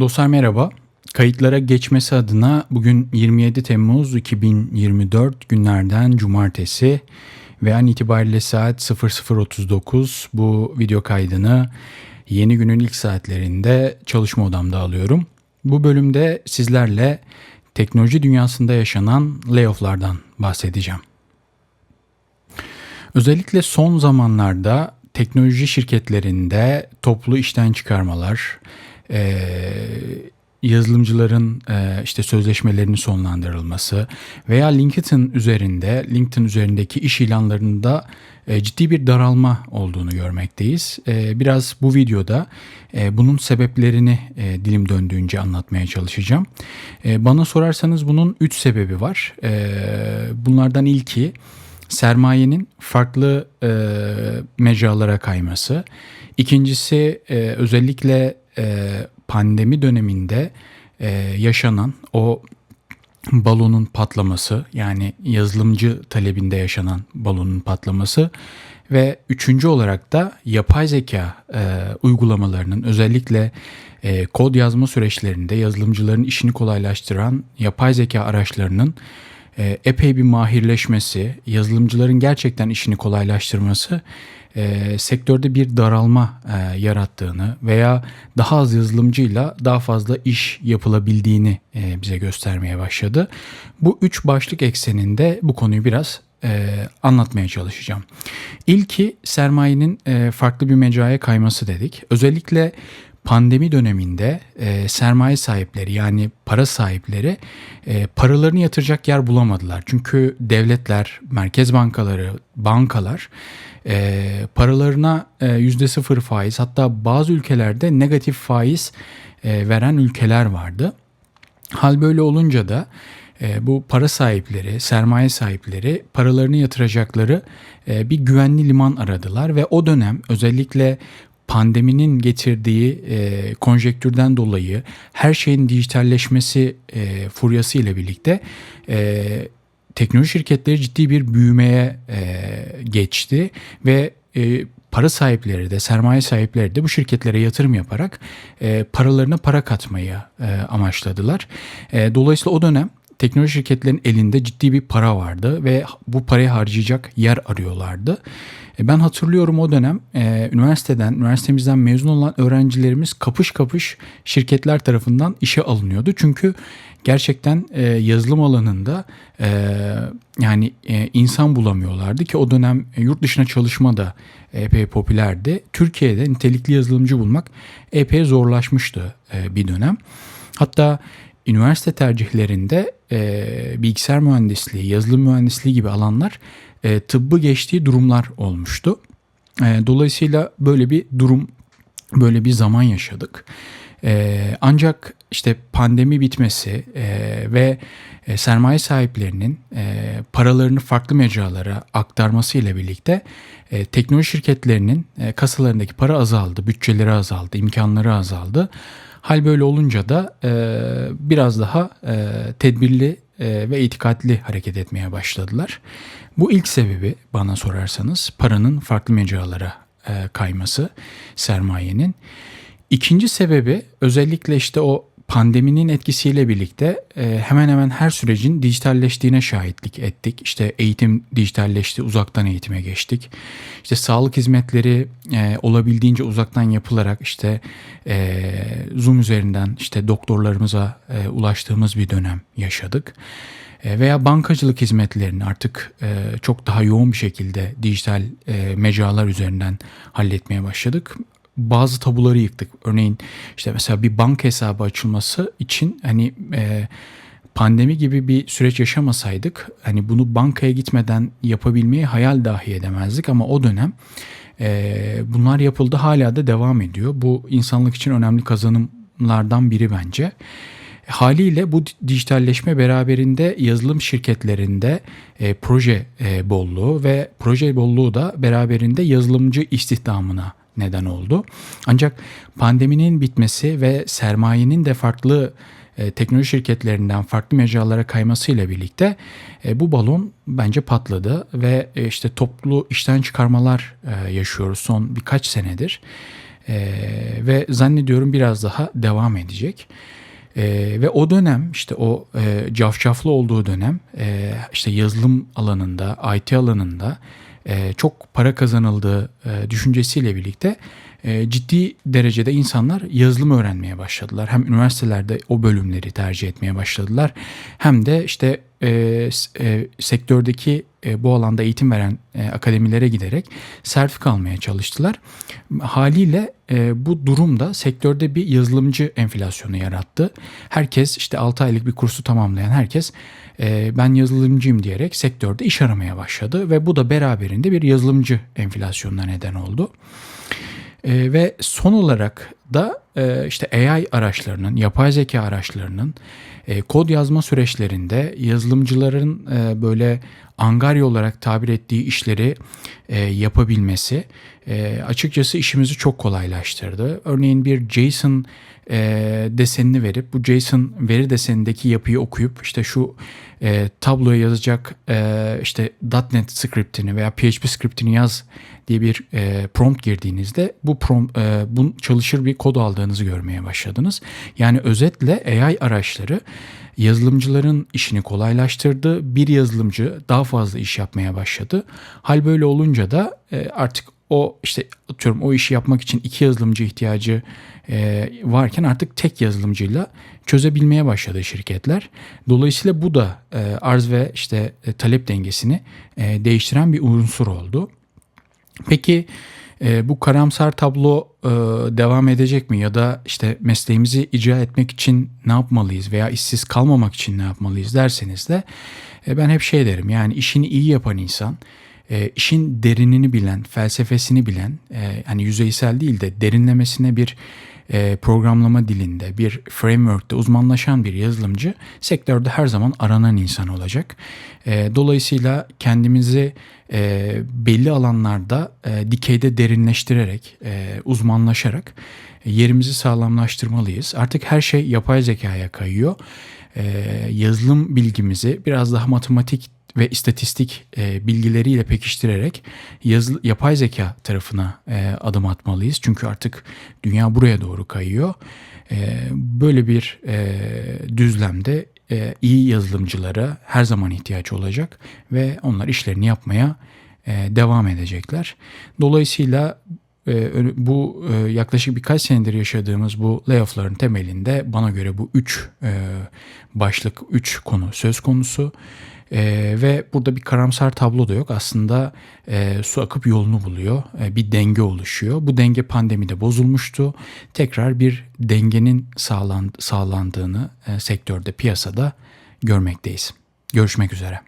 Dostlar merhaba. Kayıtlara geçmesi adına bugün 27 Temmuz 2024 günlerden cumartesi ve an itibariyle saat 00.39 bu video kaydını yeni günün ilk saatlerinde çalışma odamda alıyorum. Bu bölümde sizlerle teknoloji dünyasında yaşanan layofflardan bahsedeceğim. Özellikle son zamanlarda teknoloji şirketlerinde toplu işten çıkarmalar, e, yazılımcıların e, işte sözleşmelerinin sonlandırılması veya LinkedIn üzerinde LinkedIn üzerindeki iş ilanlarında e, ciddi bir daralma olduğunu görmekteyiz. E, biraz bu videoda e, bunun sebeplerini e, dilim döndüğünce anlatmaya çalışacağım. E, bana sorarsanız bunun 3 sebebi var. E, bunlardan ilki sermayenin farklı e, mecralara kayması. İkincisi e, özellikle e, pandemi döneminde e, yaşanan o balonun patlaması yani yazılımcı talebinde yaşanan balonun patlaması ve üçüncü olarak da yapay zeka e, uygulamalarının özellikle e, kod yazma süreçlerinde yazılımcıların işini kolaylaştıran yapay zeka araçlarının e, epey bir mahirleşmesi, yazılımcıların gerçekten işini kolaylaştırması e, sektörde bir daralma e, yarattığını veya daha az yazılımcıyla daha fazla iş yapılabildiğini e, bize göstermeye başladı. Bu üç başlık ekseninde bu konuyu biraz e, anlatmaya çalışacağım. İlki sermayenin e, farklı bir mecraya kayması dedik. Özellikle pandemi döneminde e, sermaye sahipleri yani para sahipleri e, paralarını yatıracak yer bulamadılar. Çünkü devletler, merkez bankaları, bankalar e, paralarına yüzde sıfır faiz hatta bazı ülkelerde negatif faiz e, veren ülkeler vardı. Hal böyle olunca da e, bu para sahipleri, sermaye sahipleri paralarını yatıracakları e, bir güvenli liman aradılar ve o dönem özellikle pandeminin getirdiği e, konjektürden dolayı her şeyin dijitalleşmesi e, furyası ile birlikte e, teknoloji şirketleri ciddi bir büyümeye e, geçti ve e, para sahipleri de sermaye sahipleri de bu şirketlere yatırım yaparak e, paralarına para katmayı e, amaçladılar. E, dolayısıyla o dönem teknoloji şirketlerinin elinde ciddi bir para vardı ve bu parayı harcayacak yer arıyorlardı. E, ben hatırlıyorum o dönem e, üniversiteden, üniversitemizden mezun olan öğrencilerimiz kapış kapış şirketler tarafından işe alınıyordu. Çünkü gerçekten e, yazılım alanında yani insan bulamıyorlardı ki o dönem yurt dışına çalışma da epey popülerdi. Türkiye'de nitelikli yazılımcı bulmak epey zorlaşmıştı bir dönem. Hatta üniversite tercihlerinde e, bilgisayar mühendisliği, yazılım mühendisliği gibi alanlar e, tıbbı geçtiği durumlar olmuştu. E, dolayısıyla böyle bir durum, böyle bir zaman yaşadık. E, ancak işte pandemi bitmesi e, ve e, sermaye sahiplerinin e, paralarını farklı mecralara aktarması ile birlikte e, teknoloji şirketlerinin e, kasalarındaki para azaldı, bütçeleri azaldı, imkanları azaldı. Hal böyle olunca da e, biraz daha e, tedbirli e, ve itikatli hareket etmeye başladılar. Bu ilk sebebi bana sorarsanız paranın farklı mecralara e, kayması sermayenin. İkinci sebebi özellikle işte o pandeminin etkisiyle birlikte e, hemen hemen her sürecin dijitalleştiğine şahitlik ettik. İşte eğitim dijitalleşti, uzaktan eğitime geçtik. İşte sağlık hizmetleri e, olabildiğince uzaktan yapılarak işte e, Zoom üzerinden işte doktorlarımıza ulaştığımız bir dönem yaşadık. Veya bankacılık hizmetlerini artık çok daha yoğun bir şekilde dijital mecralar üzerinden halletmeye başladık bazı tabuları yıktık. Örneğin işte mesela bir banka hesabı açılması için hani e, pandemi gibi bir süreç yaşamasaydık hani bunu bankaya gitmeden yapabilmeyi hayal dahi edemezdik ama o dönem e, bunlar yapıldı hala da devam ediyor. Bu insanlık için önemli kazanımlardan biri bence. Haliyle bu dijitalleşme beraberinde yazılım şirketlerinde e, proje e, bolluğu ve proje bolluğu da beraberinde yazılımcı istihdamına neden oldu. Ancak pandeminin bitmesi ve sermayenin de farklı e, teknoloji şirketlerinden farklı mecralara kaymasıyla birlikte e, bu balon bence patladı ve e, işte toplu işten çıkarmalar e, yaşıyoruz son birkaç senedir. E, ve zannediyorum biraz daha devam edecek. E, ve o dönem işte o e, cafcaflı olduğu dönem e, işte yazılım alanında, IT alanında e, çok para kazanıldığı e, düşüncesiyle birlikte e, ciddi derecede insanlar yazılım öğrenmeye başladılar. Hem üniversitelerde o bölümleri tercih etmeye başladılar hem de işte e, e, sektördeki e, bu alanda eğitim veren e, akademilere giderek sertifika almaya çalıştılar. Haliyle e, bu durumda sektörde bir yazılımcı enflasyonu yarattı. Herkes işte 6 aylık bir kursu tamamlayan herkes e, ben yazılımcıyım diyerek sektörde iş aramaya başladı ve bu da beraberinde bir yazılımcı enflasyonuna neden oldu. E, ve son olarak da e, işte AI araçlarının, yapay zeka araçlarının e, kod yazma süreçlerinde yazılımcıların e, böyle angarya olarak tabir ettiği işleri e, yapabilmesi e, açıkçası işimizi çok kolaylaştırdı. Örneğin bir JSON e, desenini verip bu JSON veri desenindeki yapıyı okuyup işte şu e, tabloya yazacak e, işte .NET scriptini veya PHP scriptini yaz diye bir e, prompt girdiğinizde bu prompt e, bu çalışır bir kod aldığınızı görmeye başladınız. Yani özetle AI araçları yazılımcıların işini kolaylaştırdı. Bir yazılımcı daha fazla iş yapmaya başladı. Hal böyle olunca da e, artık o işte atıyorum o işi yapmak için iki yazılımcı ihtiyacı e, varken artık tek yazılımcıyla çözebilmeye başladı şirketler. Dolayısıyla bu da e, arz ve işte e, talep dengesini e, değiştiren bir unsur oldu. Peki e, bu karamsar tablo e, devam edecek mi ya da işte mesleğimizi icra etmek için ne yapmalıyız veya işsiz kalmamak için ne yapmalıyız derseniz de e, ben hep şey derim yani işini iyi yapan insan e, işin derinini bilen, felsefesini bilen, e, hani yüzeysel değil de derinlemesine bir e, programlama dilinde, bir framework'te uzmanlaşan bir yazılımcı sektörde her zaman aranan insan olacak. E, dolayısıyla kendimizi e, belli alanlarda e, dikeyde derinleştirerek, e, uzmanlaşarak e, yerimizi sağlamlaştırmalıyız. Artık her şey yapay zekaya kayıyor. E, yazılım bilgimizi biraz daha matematik ve istatistik e, bilgileriyle pekiştirerek yazı, yapay zeka tarafına e, adım atmalıyız. Çünkü artık dünya buraya doğru kayıyor. E, böyle bir e, düzlemde e, iyi yazılımcılara her zaman ihtiyaç olacak ve onlar işlerini yapmaya e, devam edecekler. Dolayısıyla e, bu e, yaklaşık birkaç senedir yaşadığımız bu layoff'ların temelinde bana göre bu üç e, başlık, üç konu söz konusu. E, ve burada bir karamsar tablo da yok. Aslında e, su akıp yolunu buluyor. E, bir denge oluşuyor. Bu denge pandemide bozulmuştu. Tekrar bir dengenin sağlan, sağlandığını e, sektörde, piyasada görmekteyiz. Görüşmek üzere.